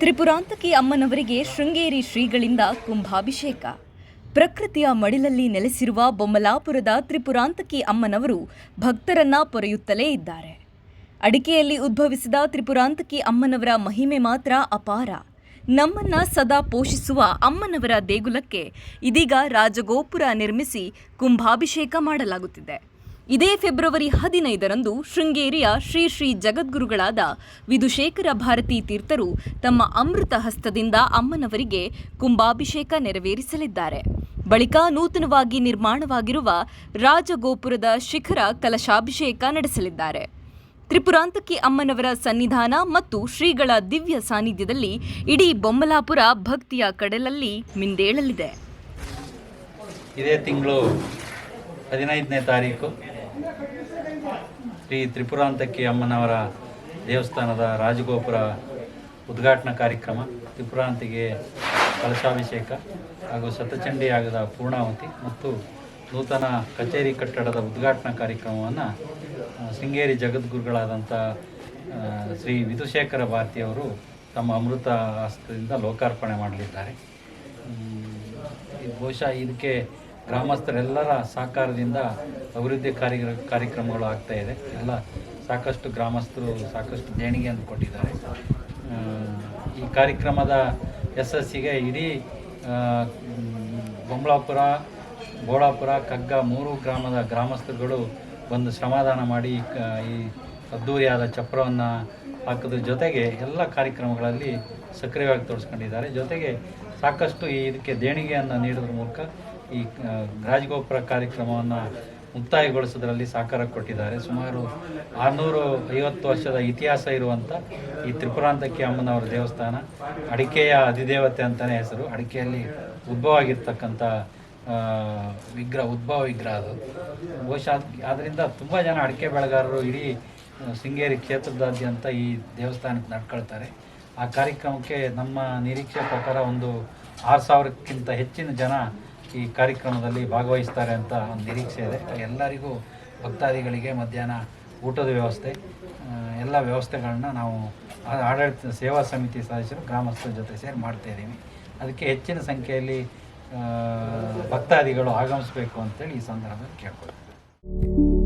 ತ್ರಿಪುರಾಂತಕಿ ಅಮ್ಮನವರಿಗೆ ಶೃಂಗೇರಿ ಶ್ರೀಗಳಿಂದ ಕುಂಭಾಭಿಷೇಕ. ಪ್ರಕೃತಿಯ ಮಡಿಲಲ್ಲಿ ನೆಲೆಸಿರುವ ಬೊಮ್ಮಲಾಪುರದ ತ್ರಿಪುರಾಂತಕಿ ಅಮ್ಮನವರು ಭಕ್ತರನ್ನ ಪೊರೆಯುತ್ತಲೇ ಇದ್ದಾರೆ. ಅಡಿಕೆಯಲ್ಲಿ ಉದ್ಭವಿಸಿದ ತ್ರಿಪುರಾಂತಕಿ ಅಮ್ಮನವರ ಮಹಿಮೆ ಮಾತ್ರ ಅಪಾರ. ನಮ್ಮನ್ನ ಸದಾ ಪೋಷಿಸುವ ಅಮ್ಮನವರ ದೇಗುಲಕ್ಕೆ ಇದೀಗ ರಾಜಗೋಪುರ ನಿರ್ಮಿಸಿ ಕುಂಭಾಭಿಷೇಕ ಮಾಡಲಾಗುತ್ತಿದೆ. ಇದೇ ಫೆಬ್ರವರಿ ಹದಿನೈದರಂದು ಶೃಂಗೇರಿಯ ಶ್ರೀ ಶ್ರೀ ಜಗದ್ಗುರುಗಳಾದ ವಿಧುಶೇಖರ ಭಾರತಿ ತೀರ್ಥರು ತಮ್ಮ ಅಮೃತ ಹಸ್ತದಿಂದ ಅಮ್ಮನವರಿಗೆ ಕುಂಭಾಭಿಷೇಕ ನೆರವೇರಿಸಲಿದ್ದಾರೆ. ಬಳಿಕ ನೂತನವಾಗಿ ನಿರ್ಮಾಣವಾಗಿರುವ ರಾಜಗೋಪುರದ ಶಿಖರ ಕಲಶಾಭಿಷೇಕ ನಡೆಸಲಿದ್ದಾರೆ. ತ್ರಿಪುರಾಂತಕಿ ಅಮ್ಮನವರ ಸನ್ನಿಧಾನ ಮತ್ತು ಶ್ರೀಗಳ ದಿವ್ಯ ಸಾನ್ನಿಧ್ಯದಲ್ಲಿ ಇಡೀ ಬೊಮ್ಮಲಾಪುರ ಭಕ್ತಿಯ ಕಡಲಲ್ಲಿ ಮಿಂದೇಳಲಿದೆ. ಇದೇ ತಿಂಗಳು ಹದಿನೈದನೇ ತಾರೀಕು. ಶ್ರೀ ತ್ರಿಪುರಾಂತಕಿ ಅಮ್ಮನವರ ದೇವಸ್ಥಾನದ ರಾಜಗೋಪುರ ಉದ್ಘಾಟನಾ ಕಾರ್ಯಕ್ರಮ. ತ್ರಿಪುರಾಂತಿಗೆ ಕಲಶಾಭಿಷೇಕ ಹಾಗೂ ಶತಚಂಡಿ ಆಗದ ಪೂರ್ಣಾವತಿ ಮತ್ತು ನೂತನ ಕಚೇರಿ ಕಟ್ಟಡದ ಉದ್ಘಾಟನಾ ಕಾರ್ಯಕ್ರಮವನ್ನು ಶೃಂಗೇರಿ ಜಗದ್ಗುರುಗಳಾದಂಥ ಶ್ರೀ ವಿಧುಶೇಖರ ಭಾರತಿಯವರು ತಮ್ಮ ಅಮೃತ ಹಸ್ತದಿಂದ ಲೋಕಾರ್ಪಣೆ ಮಾಡಲಿದ್ದಾರೆ. ಬಹುಶಃ ಇದಕ್ಕೆ ಗ್ರಾಮಸ್ಥರೆಲ್ಲರ ಸಹಕಾರದಿಂದ ಅಭಿವೃದ್ಧಿ ಕಾರ್ಯ ಕಾರ್ಯಕ್ರಮಗಳು ಆಗ್ತಾ ಇದೆ. ಎಲ್ಲ ಸಾಕಷ್ಟು ಗ್ರಾಮಸ್ಥರು ಸಾಕಷ್ಟು ದೇಣಿಗೆಯನ್ನು ಕೊಟ್ಟಿದ್ದಾರೆ. ಈ ಕಾರ್ಯಕ್ರಮದ ಯಶಸ್ಸಿಗೆ ಇಡೀ ಬೊಂಬಳಾಪುರ ಬೋಳಾಪುರ ಕಗ್ಗ ಮೂರು ಗ್ರಾಮದ ಗ್ರಾಮಸ್ಥರುಗಳು ಬಂದು ಶ್ರಮದಾನ ಮಾಡಿ ಈ ಅದ್ದೂರಿಯಾದ ಚಪ್ರವನ್ನು ಹಾಕೋದ್ರ ಜೊತೆಗೆ ಎಲ್ಲ ಕಾರ್ಯಕ್ರಮಗಳಲ್ಲಿ ಸಕ್ರಿಯವಾಗಿ ತೋರಿಸ್ಕೊಂಡಿದ್ದಾರೆ ಜೊತೆಗೆ ಸಾಕಷ್ಟು ಇದಕ್ಕೆ ದೇಣಿಗೆಯನ್ನು ನೀಡೋದ್ರ ಮೂಲಕ ಈ ರಾಜಗೋಪುರ ಕಾರ್ಯಕ್ರಮವನ್ನು ಮುಕ್ತಾಯಗೊಳಿಸೋದ್ರಲ್ಲಿ ಸಹಕಾರ ಕೊಟ್ಟಿದ್ದಾರೆ. ಸುಮಾರು ಆರುನೂರು ಐವತ್ತು ವರ್ಷದ ಇತಿಹಾಸ ಇರುವಂಥ ಈ ತ್ರಿಪುರಾಂತಕಿ ಅಮ್ಮನವರ ದೇವಸ್ಥಾನ, ಅಡಿಕೆಯ ಅಧಿದೇವತೆ ಅಂತಲೇ ಹೆಸರು. ಅಡಿಕೆಯಲ್ಲಿ ಉದ್ಭವ ಆಗಿರ್ತಕ್ಕಂಥ ವಿಗ್ರಹ, ಉದ್ಭವ ವಿಗ್ರಹ ಅದು. ಬಹುಶಃ ಆದ್ದರಿಂದ ತುಂಬ ಜನ ಅಡಿಕೆ ಬೆಳೆಗಾರರು ಇಡೀ ಶೃಂಗೇರಿ ಕ್ಷೇತ್ರದಾದ್ಯಂತ ಈ ದೇವಸ್ಥಾನಕ್ಕೆ ನಡ್ಕೊಳ್ತಾರೆ. ಆ ಕಾರ್ಯಕ್ರಮಕ್ಕೆ ನಮ್ಮ ನಿರೀಕ್ಷೆ ಪ್ರಕಾರ ಒಂದು ಆರು ಸಾವಿರಕ್ಕಿಂತ ಹೆಚ್ಚಿನ ಜನ ಈ ಕಾರ್ಯಕ್ರಮದಲ್ಲಿ ಭಾಗವಹಿಸ್ತಾರೆ ಅಂತ ಒಂದು ನಿರೀಕ್ಷೆ ಇದೆ. ಎಲ್ಲರಿಗೂ ಭಕ್ತಾದಿಗಳಿಗೆ ಮಧ್ಯಾಹ್ನ ಊಟದ ವ್ಯವಸ್ಥೆ ಎಲ್ಲ ವ್ಯವಸ್ಥೆಗಳನ್ನ ನಾವು ಆಡಳಿತ ಸೇವಾ ಸಮಿತಿ ಸದಸ್ಯರು, ಗ್ರಾಮಸ್ಥರ ಜೊತೆ ಸೇರಿ ಮಾಡ್ತಾ ಇದ್ದೀವಿ. ಅದಕ್ಕೆ ಹೆಚ್ಚಿನ ಸಂಖ್ಯೆಯಲ್ಲಿ ಭಕ್ತಾದಿಗಳು ಆಗಮಿಸಬೇಕು ಅಂತೇಳಿ ಈ ಸಂದರ್ಭದಲ್ಲಿ ಕೇಳ್ಕೊಳ್ತೀನಿ